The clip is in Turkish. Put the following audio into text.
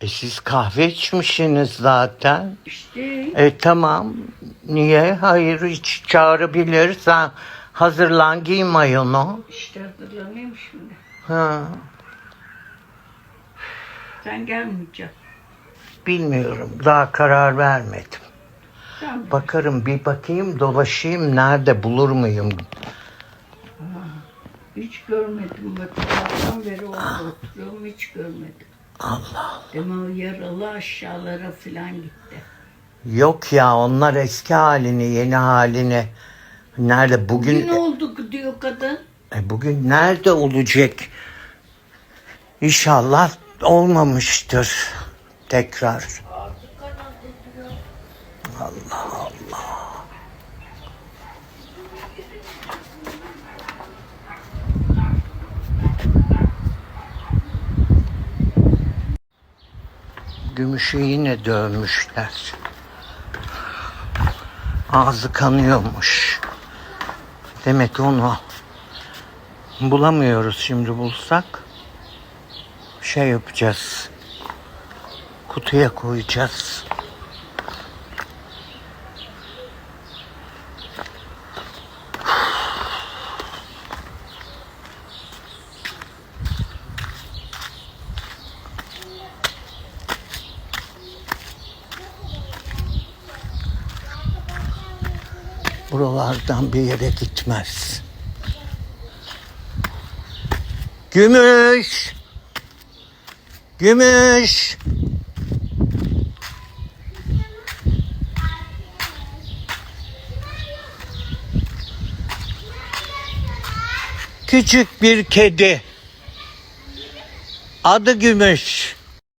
E siz kahve içmişsiniz zaten. İşte E tamam. Niye? Hayır hiç çağırabilirsen hazırlan giy mayonu. işte hazırlanayım şimdi. Ha, Sen gelmeyeceksin. bilmiyorum. Daha karar vermedim. Sen Bakarım bir bakayım dolaşayım nerede bulur muyum? hiç görmedim. Bak beri orada oturuyorum hiç görmedim. Allah. Demek o yaralı aşağılara falan gitti. Yok ya onlar eski halini yeni halini. Nerede bugün? Bugün oldu diyor kadın. E bugün nerede olacak? İnşallah olmamıştır tekrar. Allah Allah. Gümüşü yine dövmüşler. Ağzı kanıyormuş. Demek onu bulamıyoruz şimdi bulsak. Şey yapacağız. Kutuya koyacağız. Buralardan bir yere gitmez. Gümüş. Gümüş. Küçük bir kedi. Adı Gümüş.